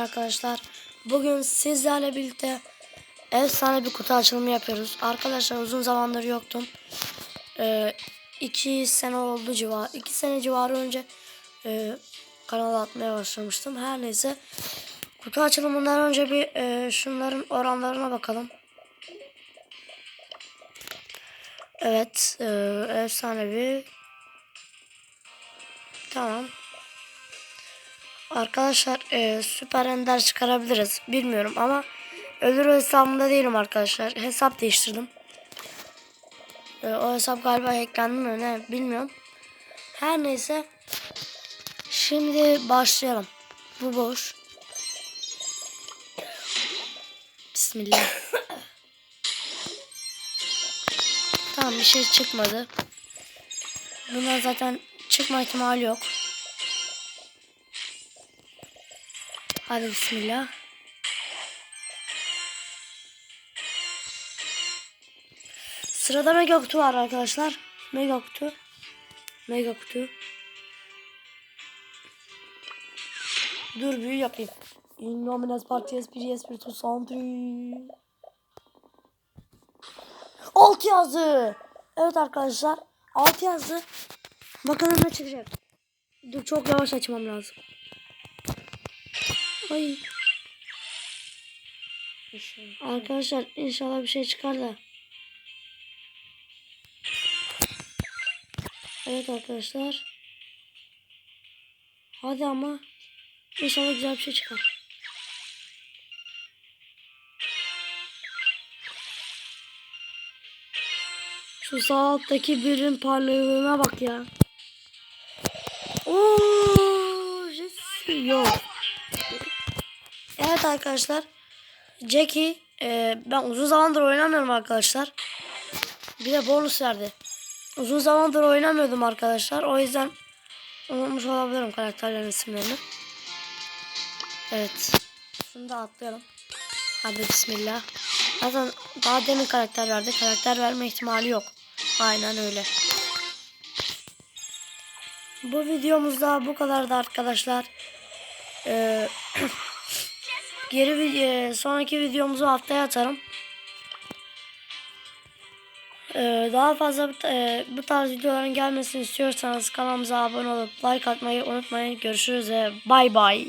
arkadaşlar. Bugün sizlerle birlikte efsane bir kutu açılımı yapıyoruz. Arkadaşlar uzun zamandır yoktum. Ee, iki sene oldu civar. iki sene civarı önce e, kanala atmaya başlamıştım. Her neyse. Kutu açılımından önce bir e, şunların oranlarına bakalım. Evet. E, efsane bir. Tamam. Arkadaşlar e, süper ender çıkarabiliriz. Bilmiyorum ama ölür hesabımda değilim arkadaşlar. Hesap değiştirdim. E, o hesap galiba hacklendi mi ne bilmiyorum. Her neyse. Şimdi başlayalım. Bu boş. Bismillah. tamam bir şey çıkmadı. Bunlar zaten çıkma ihtimali yok. Hadi bismillah. Sırada mega kutu var arkadaşlar. Mega kutu. Mega kutu. Dur büyü yapayım. In nomines parties bir espiritu santri. Alt yazı. Evet arkadaşlar. Alt yazı. Bakalım ne çıkacak. Dur çok yavaş açmam lazım. Ay. Arkadaşlar inşallah bir şey çıkar da. Evet arkadaşlar. Hadi ama inşallah güzel bir şey çıkar. Şu sağ alttaki birin parladığına bak ya. Oo, Jesse yok. Evet arkadaşlar. Jackie e, ben uzun zamandır oynamıyorum arkadaşlar. Bir de bonus verdi. Uzun zamandır oynamıyordum arkadaşlar. O yüzden unutmuş olabilirim karakterlerin isimlerini. Evet. Şunu da atlayalım. Hadi bismillah. Zaten daha demin karakter verdi. Karakter verme ihtimali yok. Aynen öyle. Bu videomuzda bu kadardı arkadaşlar. Geri vid- e, sonraki videomuzu haftaya atarım. Ee, daha fazla e, bu tarz videoların gelmesini istiyorsanız kanalımıza abone olup like atmayı unutmayın. Görüşürüz ve bay bay.